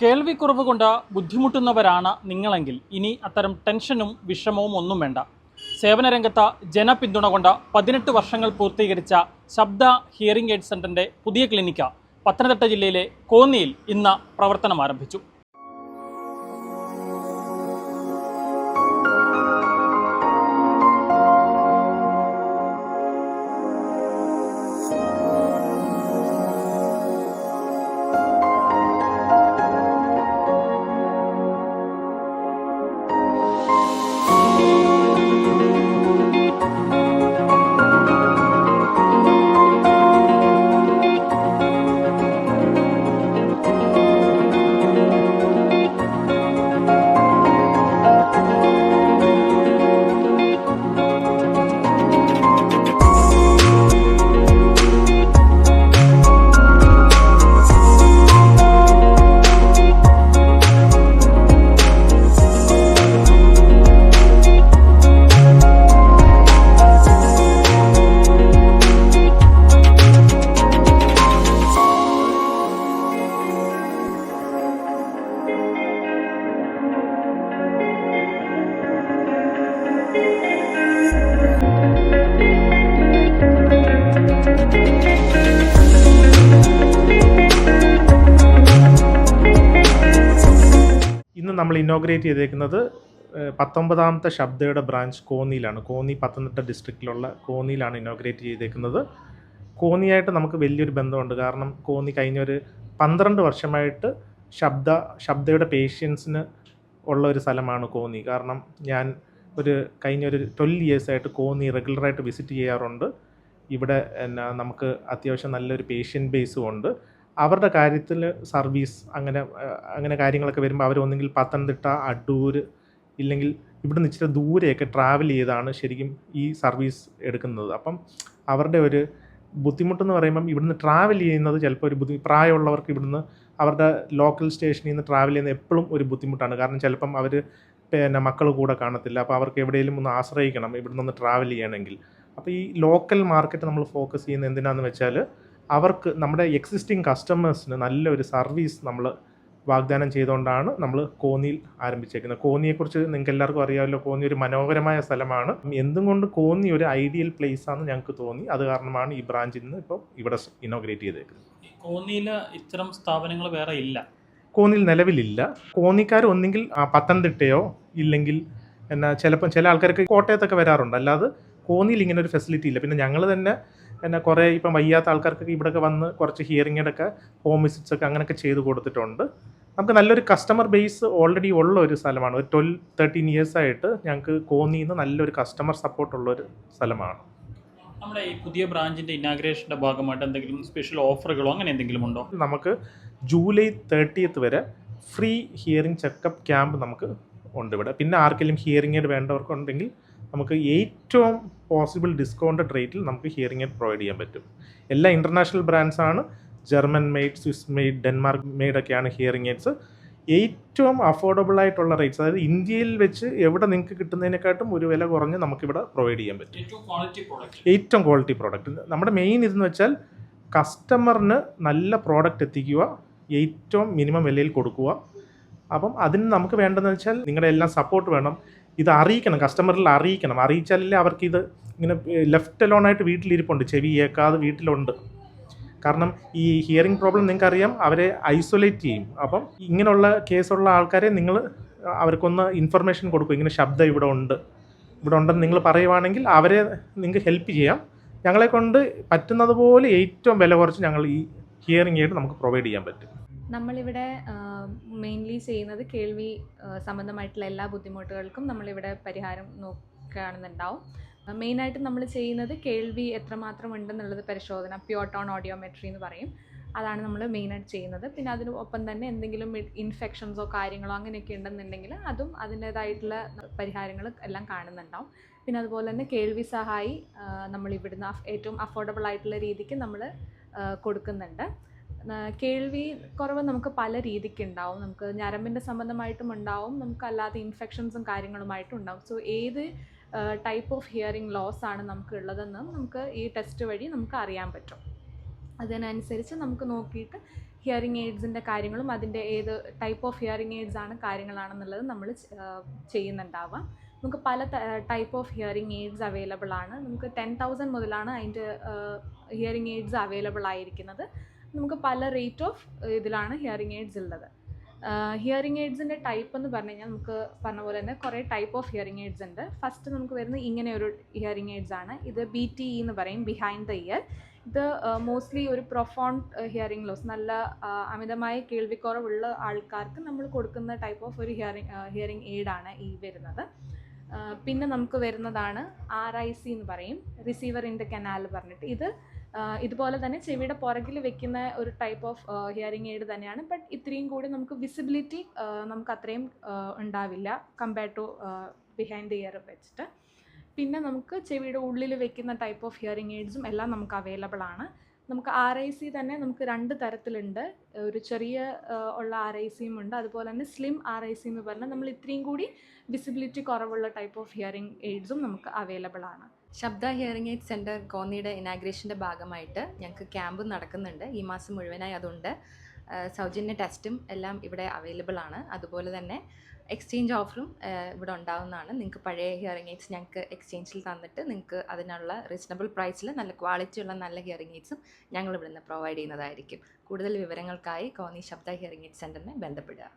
കേൾവിക്കുറവ് കൊണ്ട് ബുദ്ധിമുട്ടുന്നവരാണ് നിങ്ങളെങ്കിൽ. ഇനി അത്തരം ടെൻഷനും വിഷമവും ഒന്നും വേണ്ട. സേവനരംഗത്ത് ജനപിന്തുണ കൊണ്ട് പതിനെട്ട് വർഷങ്ങൾ പൂർത്തീകരിച്ച ശബ്ദ ഹിയറിംഗ് എയ്ഡ് സെന്ററിന്റെ പുതിയ ക്ലിനിക്ക് പത്തനംതിട്ട ജില്ലയിലെ കോന്നിയിൽ ഇന്ന് പ്രവർത്തനം ആരംഭിച്ചു നമ്മൾ ഇന്നോഗ്രേറ്റ് ചെയ്തേക്കുന്നത് പത്തൊമ്പതാമത്തെ ശബ്ദയുടെ ബ്രാഞ്ച് കോന്നിയിലാണ്. കോന്നി പത്തനംതിട്ട ഡിസ്ട്രിക്റ്റിലുള്ള കോന്നിയിലാണ് ഇന്നോഗ്രേറ്റ് ചെയ്തേക്കുന്നത്. കോന്നിയായിട്ട് നമുക്ക് വലിയൊരു ബന്ധമുണ്ട്. കാരണം കോന്നി കഴിഞ്ഞൊരു പന്ത്രണ്ട് വർഷമായിട്ട് ശബ്ദ ശബ്ദയുടെ പേഷ്യൻസിന് ഉള്ള ഒരു സ്ഥലമാണ് കോന്നി. കാരണം ഞാൻ ഒരു കഴിഞ്ഞൊരു ട്വൽവ് ഇയേഴ്സായിട്ട് കോന്നി റെഗുലറായിട്ട് വിസിറ്റ് ചെയ്യാറുണ്ട്. ഇവിടെ എന്നാ നമുക്ക് അത്യാവശ്യം നല്ലൊരു പേഷ്യന്റ് ബേസും ഉണ്ട്. അവരുടെ കാര്യത്തിൽ സർവീസ് അങ്ങനെ അങ്ങനെ കാര്യങ്ങളൊക്കെ വരുമ്പോൾ അവരൊന്നെങ്കിൽ പത്തനംതിട്ട അടൂർ ഇല്ലെങ്കിൽ ഇവിടുന്ന് ഇച്ചിരി ദൂരെയൊക്കെ ട്രാവൽ ചെയ്താണ് ശരിക്കും ഈ സർവീസ് എടുക്കുന്നത്. അപ്പം അവരുടെ ഒരു ബുദ്ധിമുട്ടെന്ന് പറയുമ്പം ഇവിടുന്ന് ട്രാവൽ ചെയ്യുന്നത് ചിലപ്പോൾ ഒരു ബുദ്ധി പ്രായമുള്ളവർക്ക് ഇവിടുന്ന് അവരുടെ ലോക്കൽ സ്റ്റേഷനിൽ നിന്ന് ട്രാവൽ ചെയ്യുന്നത് എപ്പോഴും ഒരു ബുദ്ധിമുട്ടാണ്. കാരണം ചിലപ്പം അവർ പിന്നെ മക്കൾ കൂടെ കാണത്തില്ല. അപ്പോൾ അവർക്ക് എവിടെയെങ്കിലും ഒന്ന് ആശ്രയിക്കണം ഇവിടുന്ന് ഒന്ന് ട്രാവൽ ചെയ്യണമെങ്കിൽ. അപ്പോൾ ഈ ലോക്കൽ മാർക്കറ്റ് നമ്മൾ ഫോക്കസ് ചെയ്യുന്നത് എന്തിനാണെന്ന് വെച്ചാൽ അവർക്ക് നമ്മുടെ എക്സിസ്റ്റിംഗ് കസ്റ്റമേഴ്സിന് നല്ലൊരു സർവീസ് നമ്മൾ വാഗ്ദാനം ചെയ്തുകൊണ്ടാണ് നമ്മൾ കോന്നിയിൽ ആരംഭിച്ചേക്കുന്നത്. കോന്നിയെക്കുറിച്ച് നിങ്ങൾക്ക് എല്ലാവർക്കും അറിയാമല്ലോ കോന്നി ഒരു മനോഹരമായ സ്ഥലമാണ്. എന്തും കൊണ്ട് കോന്നി ഒരു ഐഡിയൽ പ്ലേസ് ആണെന്ന് ഞങ്ങൾക്ക് തോന്നി. അത് കാരണമാണ് ഈ ബ്രാഞ്ചിൽ നിന്ന് ഇപ്പോൾ ഇവിടെ ഇനോഗ്രേറ്റ് ചെയ്തേക്കുന്നത്. കോന്നിയിൽ ഇത്തരം സ്ഥാപനങ്ങൾ വേറെ ഇല്ല. കോന്നിയിൽ നിലവിലില്ല. കോന്നിക്കാർ ഒന്നെങ്കിൽ ആ, പത്തനംതിട്ടയോ ഇല്ലെങ്കിൽ എന്നാ ചിലപ്പം ചില ആൾക്കാർക്ക് കോട്ടയത്തൊക്കെ വരാറുണ്ട്. അല്ലാതെ കോന്നിയിൽ ഇങ്ങനെ ഒരു ഫെസിലിറ്റി ഇല്ല. പിന്നെ ഞങ്ങൾ തന്നെ എന്നാ കുറേ ഇപ്പം വയ്യാത്ത ആൾക്കാർക്കൊക്കെ ഇവിടെയൊക്കെ വന്ന് കുറച്ച് ഹിയറിങ്ങിടൊക്കെ ഹോം വിസിറ്റ്സ് ഒക്കെ അങ്ങനെയൊക്കെ ചെയ്ത് കൊടുത്തിട്ടുണ്ട്. നമുക്ക് നല്ലൊരു കസ്റ്റമർ ബേസ് ഓൾറെഡി ഉള്ള ഒരു സ്ഥലമാണ്. ഒരു ട്വൽവ് തേർട്ടീൻ ഇയേഴ്സായിട്ട് ഞങ്ങൾക്ക് കോന്നിയിൽ നിന്ന് നല്ലൊരു കസ്റ്റമർ സപ്പോർട്ട് ഒരു സ്ഥലമാണ്. നമ്മുടെ ഈ പുതിയ ബ്രാഞ്ചിന്റെ ഇനാഗ്രേഷന്റെ ഭാഗമായിട്ട് എന്തെങ്കിലും സ്പെഷ്യൽ ഓഫറുകളോ അങ്ങനെ എന്തെങ്കിലും ഉണ്ടോ? നമുക്ക് ജൂലൈ തേർട്ടിയത്ത് വരെ ഫ്രീ ഹിയറിംഗ് ചെക്കപ്പ് ക്യാമ്പ് നമുക്ക് ഉണ്ട് ഇവിടെ. പിന്നെ ആർക്കെങ്കിലും ഹിയറിംഗ് എയ്ഡ് വേണ്ടവർക്കുണ്ടെങ്കിൽ നമുക്ക് ഏറ്റവും പോസിബിൾ ഡിസ്കൗണ്ടഡ് റേറ്റിൽ നമുക്ക് ഹിയറിംഗ് എയ്ഡ് പ്രൊവൈഡ് ചെയ്യാൻ പറ്റും. എല്ലാ ഇന്റർനാഷണൽ ബ്രാൻഡ്സ് ആണ്. German made Swiss made Denmark made ഒക്കെയാണ് ഹിയറിംഗ് എയ്ഡ്സ് ഏറ്റവും അഫോർഡബിൾ ആയിട്ടുള്ള റേറ്റ്സ് അതായത് ഇന്ത്യയിൽ വെച്ച് എവിടെ നിങ്ങൾക്ക് കിട്ടുന്നതിനെക്കാട്ടും ഒരു വില കുറഞ്ഞ് നമുക്കിവിടെ പ്രൊവൈഡ് ചെയ്യാൻ പറ്റും. ഏറ്റവും ക്വാളിറ്റി പ്രോഡക്റ്റ് ഏറ്റവും ക്വാളിറ്റി പ്രോഡക്റ്റ് നമ്മുടെ മെയിൻ ഇതെന്ന് വെച്ചാൽ കസ്റ്റമറിന് നല്ല പ്രോഡക്റ്റ് എത്തിക്കുക ഏറ്റവും മിനിമം വിലയിൽ കൊടുക്കുക. അപ്പം അതിന് നമുക്ക് വേണ്ടതെന്ന് വെച്ചാൽ നിങ്ങളുടെ എല്ലാം സപ്പോർട്ട് വേണം. ഇത് അറിയിക്കണം കസ്റ്റമറിൽ അറിയിക്കണം. അറിയിച്ചാലല്ലേ അവർക്ക് ഇത് ഇങ്ങനെ ലെഫ്റ്റ് അലോണായിട്ട് വീട്ടിലിരിപ്പുണ്ട്. ചെവി ഏക്കാതെ വീട്ടിലുണ്ട്. കാരണം ഈ ഹിയറിംഗ് പ്രോബ്ലം നിങ്ങൾക്കറിയാം അവരെ ഐസൊലേറ്റ് ചെയ്യും. അപ്പം ഇങ്ങനെയുള്ള കേസുള്ള ആൾക്കാരെ നിങ്ങൾ അവർക്കൊന്ന് ഇൻഫർമേഷൻ കൊടുക്കും. ഇങ്ങനെ ശബ്ദം ഇവിടെ ഉണ്ട്. ഇവിടെ ഉണ്ടെന്ന് നിങ്ങൾ പറയുവാണെങ്കിൽ അവരെ നിങ്ങൾക്ക് ഹെൽപ്പ് ചെയ്യാം. ഞങ്ങളെ കൊണ്ട് പറ്റുന്നതുപോലെ ഏറ്റവും വില കുറച്ച് ഞങ്ങൾ ഈ ഹിയറിംഗ് ആയിട്ട് നമുക്ക് പ്രൊവൈഡ് ചെയ്യാൻ പറ്റും. നമ്മളിവിടെ മെയിൻലി ചെയ്യുന്നത് കേൾവി സംബന്ധമായിട്ടുള്ള എല്ലാ ബുദ്ധിമുട്ടുകൾക്കും നമ്മളിവിടെ പരിഹാരം നോക്കുകയാണെന്നുണ്ടാവും. മെയിനായിട്ട് നമ്മൾ ചെയ്യുന്നത് കേൾവി എത്രമാത്രം ഉണ്ടെന്നുള്ളത് പരിശോധന പ്യോട്ടോൺ ടോൺ ഓഡിയോമെട്രി എന്ന് പറയും. അതാണ് നമ്മൾ മെയിനായിട്ട് ചെയ്യുന്നത്. പിന്നെ അതിന് ഒപ്പം തന്നെ എന്തെങ്കിലും ഇൻഫെക്ഷൻസോ കാര്യങ്ങളോ അങ്ങനെയൊക്കെ ഉണ്ടെന്നുണ്ടെങ്കിൽ അതും അതിന്റേതായിട്ടുള്ള പരിഹാരങ്ങൾ എല്ലാം കാണുന്നുണ്ടാവും. പിന്നെ അതുപോലെ തന്നെ കേൾവി സഹായി നമ്മൾ ഇവിടുന്ന് ഏറ്റവും അഫോർഡബിൾ ആയിട്ടുള്ള രീതിക്ക് നമ്മൾ കൊടുക്കുന്നുണ്ട്. കേൾവി കുറവ് നമുക്ക് പല രീതിക്ക് ഉണ്ടാവും നമുക്ക് ഞരമ്പിന്റെ സംബന്ധമായിട്ടും ഉണ്ടാവും. നമുക്ക് അല്ലാതെ ഇൻഫെക്ഷൻസും കാര്യങ്ങളുമായിട്ടും ഉണ്ടാവും. സോ ഏത് ടൈപ്പ് ഓഫ് ഹിയറിംഗ് ലോസ് ആണ് നമുക്ക് ഉള്ളതെന്ന് നമുക്ക് ഈ ടെസ്റ്റ് വഴി നമുക്ക് അറിയാൻ പറ്റും. അതിനനുസരിച്ച് നമുക്ക് നോക്കിയിട്ട് ഹിയറിംഗ് എയ്ഡ്സിന്റെ കാര്യങ്ങളും അതിന്റെ ഏത് ടൈപ്പ് ഓഫ് ഹിയറിംഗ് എയ്ഡ്സ് ആണ് കാര്യങ്ങളാണെന്നുള്ളത് നമ്മൾ ചെയ്യുന്നുണ്ടാവാം നമുക്ക് പല type of hearing aids available ആണ്. നമുക്ക് ടെൻ തൗസൻഡ് മുതലാണ് അതിന്റെ ഹിയറിംഗ് എയ്ഡ്സ് അവൈലബിൾ ആയിരിക്കുന്നത്. നമുക്ക് പല റേറ്റ് ഓഫ് ഇതിലാണ് ഹിയറിംഗ് എയ്ഡ്സ് ഉള്ളത്. ഹിയറിംഗ് എയ്ഡ്സിന്റെ ടൈപ്പ് എന്ന് പറഞ്ഞു കഴിഞ്ഞാൽ നമുക്ക് പറഞ്ഞ പോലെ തന്നെ കുറേ ടൈപ്പ് ഓഫ് ഹിയറിംഗ് എയ്ഡ്സ് ഉണ്ട്. ഫസ്റ്റ് നമുക്ക് വരുന്നത് ഇങ്ങനെ ഒരു ഹിയറിംഗ് എയ്ഡ്സ് ആണ്. ഇത് ബി ടി ഇ എന്ന് പറയും ബിഹൈൻഡ് ദ ഇയർ ഇത് മോസ്റ്റ്ലി ഒരു പ്രൊഫോണ്ട് ഹിയറിംഗ് ലോസ് നല്ല അമിതമായ കേൾവിക്കുറവുള്ള ആൾക്കാർക്ക് നമ്മൾ കൊടുക്കുന്ന ടൈപ്പ് ഓഫ് ഒരു ഹിയറിംഗ് ഹിയറിംഗ് എയ്ഡാണ് ഈ വരുന്നത്. പിന്നെ നമുക്ക് വരുന്നതാണ് ആർ ഐ സി എന്ന് പറയും റിസീവർ ഇൻ ദ കനാൽ പറഞ്ഞിട്ട്. ഇത് ഇതുപോലെ തന്നെ ചെവിയുടെ പുറകിൽ വെക്കുന്ന ഒരു ടൈപ്പ് ഓഫ് ഹിയറിംഗ് എയ്ഡ് തന്നെയാണ്. ബട്ട് ഇത്രയും കൂടി നമുക്ക് വിസിബിലിറ്റി നമുക്ക് അത്രയും ഉണ്ടാവില്ല compare to behind the ear വെച്ചിട്ട്. പിന്നെ നമുക്ക് ചെവിയുടെ ഉള്ളിൽ വെക്കുന്ന ടൈപ്പ് ഓഫ് ഹിയറിംഗ് എയ്ഡ്സും എല്ലാം നമുക്ക് അവൈലബിൾ ആണ്. നമുക്ക് ആർ ഐ സി തന്നെ നമുക്ക് രണ്ട് തരത്തിലുണ്ട്. ഒരു ചെറിയ ഉള്ള ആർ ഐ സിയും ഉണ്ട്. അതുപോലെ തന്നെ സ്ലിം ആർ ഐ സി എന്ന് പറഞ്ഞാൽ നമ്മൾ ഇത്രയും കൂടി വിസിബിലിറ്റി കുറവുള്ള ടൈപ്പ് ഓഫ് ഹിയറിംഗ് എയ്ഡ്സും നമുക്ക് അവൈലബിൾ ആണ്. ശബ്ദ ഹിയറിംഗ് എയ്ഡ് സെന്റർ കോന്നിയുടെ ഇനാഗ്രേഷന്റെ ഭാഗമായിട്ട് ഞങ്ങൾക്ക് ക്യാമ്പ് നടക്കുന്നുണ്ട്. ഈ മാസം മുഴുവനായി അതുണ്ട്. സൗജന്യ ടെസ്റ്റും എല്ലാം ഇവിടെ അവൈലബിൾ ആണ്. അതുപോലെ തന്നെ എക്സ്ചേഞ്ച് ഓഫറും ഇവിടെ ഉണ്ടാവുന്നതാണ്. നിങ്ങൾക്ക് പഴയ ഹിയറിംഗ് എയ്ഡ്സ് ഞങ്ങൾക്ക് എക്സ്ചേഞ്ചിൽ തന്നിട്ട് നിങ്ങൾക്ക് അതിനുള്ള റീസണബിൾ പ്രൈസിൽ നല്ല ക്വാളിറ്റി ഉള്ള നല്ല ഹിയറിംഗ് എയ്ഡ്സും ഞങ്ങൾ ഇവിടുന്ന് പ്രൊവൈഡ് ചെയ്യുന്നതായിരിക്കും. കൂടുതൽ വിവരങ്ങൾക്കായി കോന്നി ശബ്ദ ഹിയറിംഗ് എയ്ഡ് സെന്ററിനെ ബന്ധപ്പെടുക.